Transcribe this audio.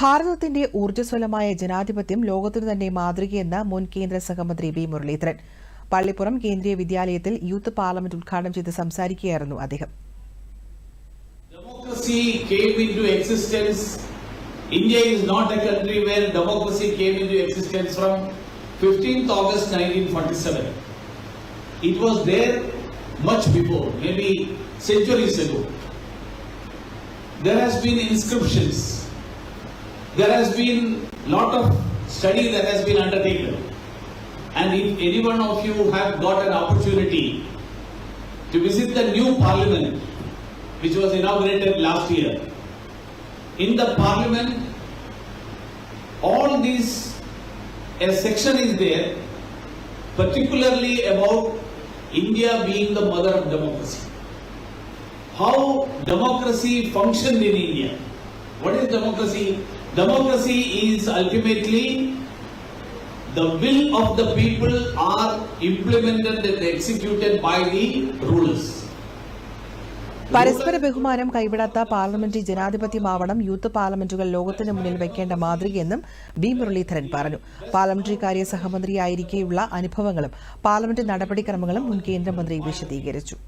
ഭാരതത്തിന്റെ ഊർജസ്വലമായ ജനാധിപത്യം ലോകത്തിന് തന്നെ മാതൃകയെന്ന് മുൻ കേന്ദ്ര സഹമന്ത്രി വി മുരളീധരൻ. പള്ളിപ്പുറം കേന്ദ്രീയ വിദ്യാലയത്തിൽ യൂത്ത് പാർലമെന്റ് ഉദ്ഘാടനം ചെയ്ത് സംസാരിക്കുകയായിരുന്നു അദ്ദേഹം. There has been inscriptions. There has been lot of study that has been undertaken. And if any one of you have got an opportunity to visit the new parliament, which was inaugurated last year. In the parliament, all these, a section is there, particularly about India being the mother of democracy. How democracy functioned in India. What is democracy? Democracy is ultimately the will of the people are implemented and executed by the rulers. പരസ്പര ബഹുമാനം കൈവിടാത്ത parliamentary ജനാധിപത്യമാവണം youth പാർലമെന്റുകൾ ലോകത്തിന് മുന്നിൽ വെക്കേണ്ട മാതൃകയെന്നും V. Muraleedharan പറഞ്ഞു. Parliamentary കാര്യ സഹമന്ത്രിയായിരിക്കെയുള്ള അനുഭവങ്ങളും parliament നടപടിക്രമങ്ങളും മുൻ കേന്ദ്രമന്ത്രി വിശദീകരിച്ചു.